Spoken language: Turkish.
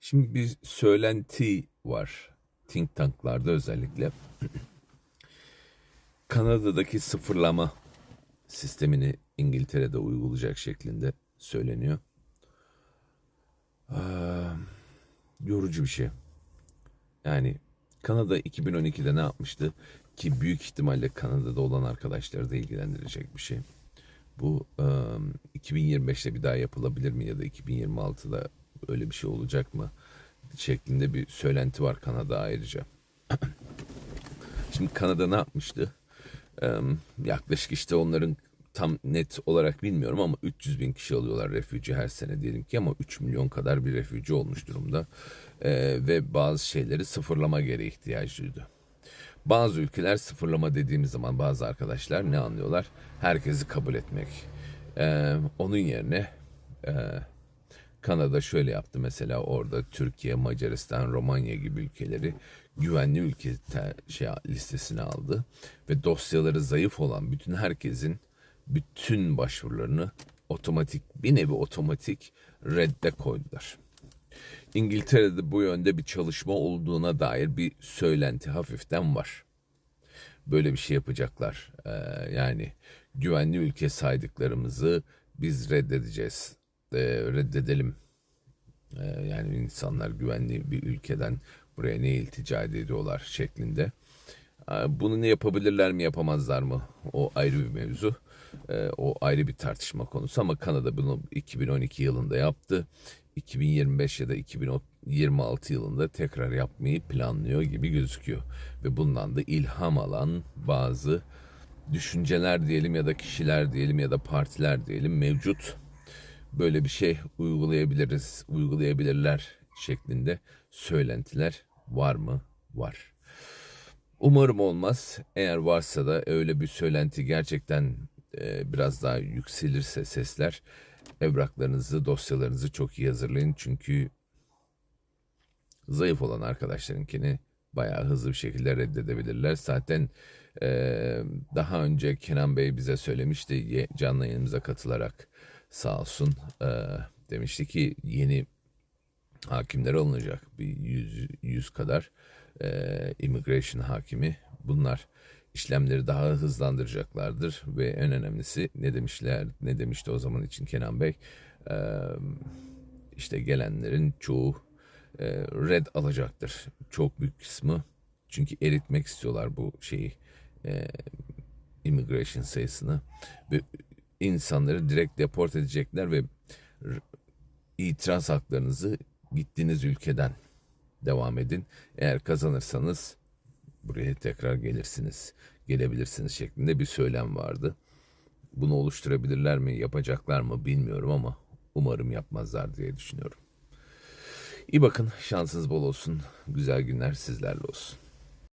Şimdi bir söylenti var. Think tanklarda özellikle. Kanada'daki sıfırlama sistemini İngiltere'de uygulayacak şeklinde söyleniyor. Ee, yorucu bir şey. Yani Kanada 2012'de ne yapmıştı? Ki büyük ihtimalle Kanada'da olan arkadaşları da ilgilendirecek bir şey. Bu e, 2025'te bir daha yapılabilir mi ya da 2026'da öyle bir şey olacak mı? Şeklinde bir söylenti var Kanada ayrıca. Şimdi Kanada ne yapmıştı? Ee, yaklaşık işte onların tam net olarak bilmiyorum ama 300 bin kişi alıyorlar refüji her sene diyelim ki ama 3 milyon kadar bir refüji olmuş durumda. Ee, ve bazı şeyleri sıfırlama gereği ihtiyaç duydu. Bazı ülkeler sıfırlama dediğimiz zaman bazı arkadaşlar ne anlıyorlar? Herkesi kabul etmek. Ee, onun yerine e, Kanada şöyle yaptı mesela orada Türkiye, Macaristan, Romanya gibi ülkeleri güvenli ülke şey listesine aldı ve dosyaları zayıf olan bütün herkesin bütün başvurularını otomatik bir nevi otomatik redde koydular. İngiltere'de bu yönde bir çalışma olduğuna dair bir söylenti hafiften var. Böyle bir şey yapacaklar. Ee, yani güvenli ülke saydıklarımızı biz reddedeceğiz. Ee, reddedelim. Ee, yani insanlar güvenli bir ülkeden buraya ne iltica ediyorlar şeklinde. Ee, Bunu ne yapabilirler mi yapamazlar mı? O ayrı bir mevzu. Ee, O ayrı bir tartışma konusu ama Kanada bunu 2012 yılında yaptı. 2025 ya da 2026 yılında tekrar yapmayı planlıyor gibi gözüküyor. Ve bundan da ilham alan bazı düşünceler diyelim ya da kişiler diyelim ya da partiler diyelim mevcut. Böyle bir şey uygulayabiliriz, uygulayabilirler şeklinde söylentiler var mı? Var. Umarım olmaz. Eğer varsa da öyle bir söylenti gerçekten e, biraz daha yükselirse sesler evraklarınızı, dosyalarınızı çok iyi hazırlayın. Çünkü zayıf olan arkadaşlarınkini bayağı hızlı bir şekilde reddedebilirler. Zaten e, daha önce Kenan Bey bize söylemişti canlı yayınımıza katılarak sağ olsun e, demişti ki yeni hakimler alınacak. Bir yüz, yüz kadar e, immigration hakimi bunlar. İşlemleri daha hızlandıracaklardır ve en önemlisi ne demişler ne demişti o zaman için Kenan Bey? E, işte gelenlerin çoğu e, red alacaktır. Çok büyük kısmı çünkü eritmek istiyorlar bu şeyi e, immigration sayısını ve insanları direkt deport edecekler ve itiraz haklarınızı gittiğiniz ülkeden devam edin. Eğer kazanırsanız buraya tekrar gelirsiniz, gelebilirsiniz şeklinde bir söylem vardı. Bunu oluşturabilirler mi, yapacaklar mı bilmiyorum ama umarım yapmazlar diye düşünüyorum. İyi bakın, şansınız bol olsun. Güzel günler sizlerle olsun.